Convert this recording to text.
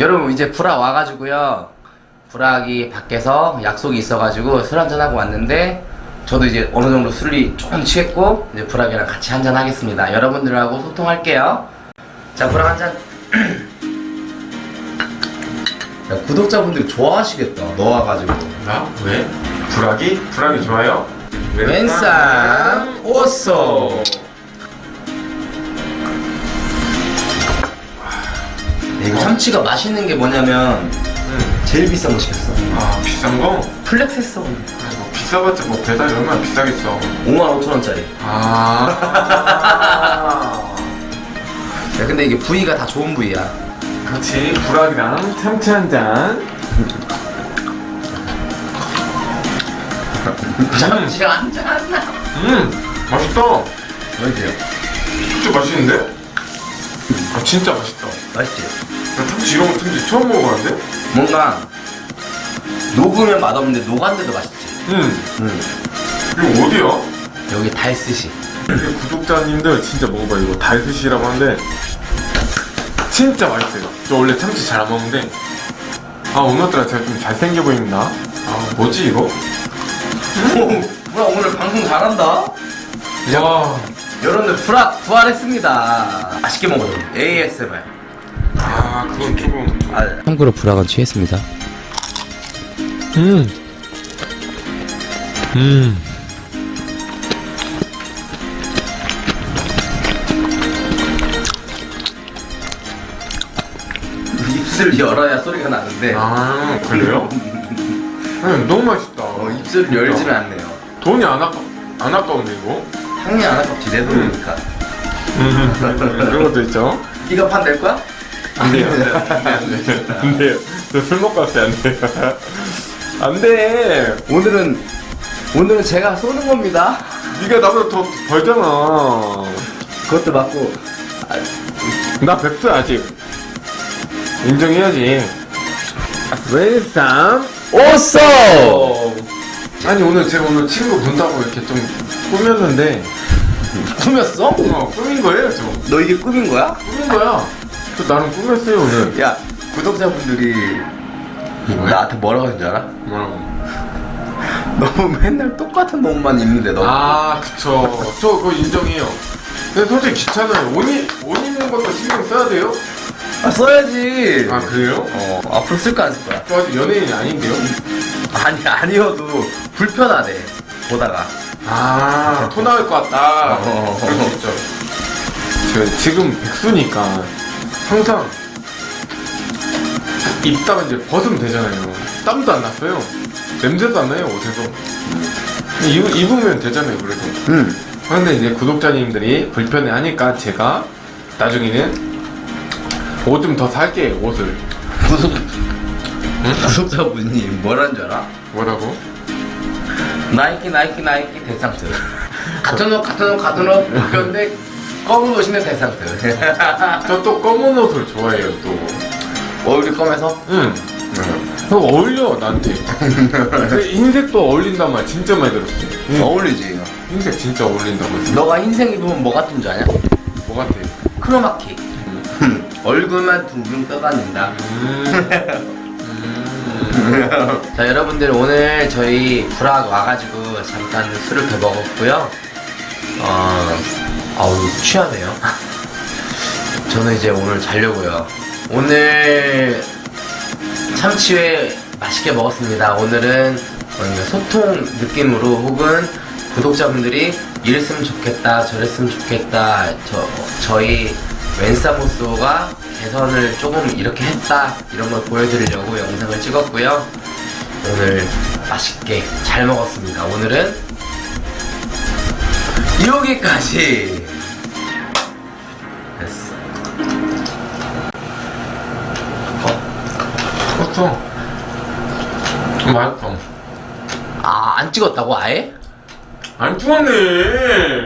여러분 이제 불악 와가지고요. 불악이 밖에서 약속이 있어가지고 술 한잔 하고 왔는데 저도 이제 어느 정도 술이 조금 취했고 이제 불악이랑 같이 한잔 하겠습니다. 여러분들하고 소통할게요. 자 불악 한 잔. 야, 구독자분들 좋아하시겠다. 너 와가지고. 나? 왜? 불악이? 불악이 좋아요? 왼쌈 오쏘. 이거 참치가 맛있는 게 뭐냐면 응. 제일 비싼 거 시켰어. 아 비싼 거? 플렉스 했어. 아니 뭐 비싸봤자 뭐 배달이 얼마나 비싸겠어 5만 5천 원짜리. 아 야, 근데 이게 부위가 다 좋은 부위야. 그렇지 불악이랑 참치 한잔 참치가 한잔. 음 맛있다 맛있지요? 진짜 맛있는데? 아 진짜 맛있다 맛있지? 나 참치 이런 거 참치 처음 먹어봤는데? 뭔가 녹으면 맛없는데 녹았는데도 맛있지. 응 응. 이거 어디야? 여기 달스시. 이게 구독자님들 진짜 먹어봐 이거 달스시라고 하는데 진짜 맛있어요 저 원래 참치 잘 안 먹는데 아 오늘따라 제가 좀 잘생겨 보입니다 아 뭐지 이거? 오, 뭐야 오늘 방송 잘한다. 와 여러분들 불화 부활했습니다. 맛있게 먹어요. ASMR. 아 그건 조금 아, 참고로 불화가 취했습니다. 음. 음. 입술 열어야 소리가 나는데 아 그래요? 음, 너무 맛있다 어, 입술 열지는 않네요. 돈이 안 아까 안 아까운데 이거? 향이 안 아깝지 내 돈이니까. 음, 그런 것도 있죠 이거 판될 거야? 안 돼요. 안 돼요. 저 술 먹고 왔어요. 안 돼요. 안 돼. 오늘은 오늘은 제가 쏘는 겁니다. 네가 나보다 더 벌잖아. 그것도 맞고. 나 백수야 아직. 인정해야지. 왼쌈 오쏘. 아니 오늘 제가 오늘 친구 본다고 이렇게 좀 꾸몄는데. 꾸몄어? 어 꾸민 거예요 저. 너 이게 꾸민 거야? 꾸민 거야 저 나름 꾸몄어요 오늘 야 구독자분들이 나한테 뭐라고 하는 줄 알아? 뭐라고 너무 맨날 똑같은 옷만 입는데 너. 아 그쵸 저 그거 인정해요 근데 솔직히 귀찮아요 옷, 입, 옷 입는 것도 신경 써야 돼요? 아, 써야지. 아 그래요? 어 앞으로 안쓸 거야? 저 아직 연예인이 아닌데요? 아니 아니어도 불편하대 보다가. 아, 토 나올 것 같다. 어. 그럴 수 있죠. 제가 지금 백수니까 항상 입다가 이제 벗으면 되잖아요. 땀도 안 났어요. 냄새도 안 나요, 옷에서. 입, 입으면 되잖아요, 그래도. 응. 그런데 이제 구독자님들이 불편해 하니까 제가 나중에는 옷 좀 더 살게요, 옷을. 구독 구독자분이 뭐라는 줄 알아? 뭐라고? 나이키 나이키 나이키 대상트. 같은 옷 같은 옷 같은 옷 바뀌었는데 검은 옷이면 대상트. 저또 검은 옷을 좋아해요, 또. 얼굴이 검해서? 응. 그 어울려 나한테. 근데 흰색도 어울린단 말 진짜 많이 들었어. 응. 어울리지. 흰색 진짜 어울린다고 했어. 너가 흰색 입으면 뭐 같은 줄 아냐? 뭐 같아? 크로마키. 얼굴만 둥둥 떠다닌다. 음. 음. 자 여러분들 오늘 저희 불악 와가지고 잠깐 술을 더 먹었고요. 어, 아우 취하네요. 저는 이제 오늘 자려고요. 오늘 참치회 맛있게 먹었습니다. 오늘은 소통 느낌으로 혹은 구독자분들이 이랬으면 좋겠다, 저랬으면 좋겠다, 저, 저희 웬사모소가 개선을 조금 이렇게 했다, 이런 걸 보여드리려고 영상을 찍었고요. 오늘 맛있게 잘 먹었습니다. 오늘은 여기까지! 됐어. 컸어. 맛있어. 아, 안 찍었다고, 아예? 안 추웠네.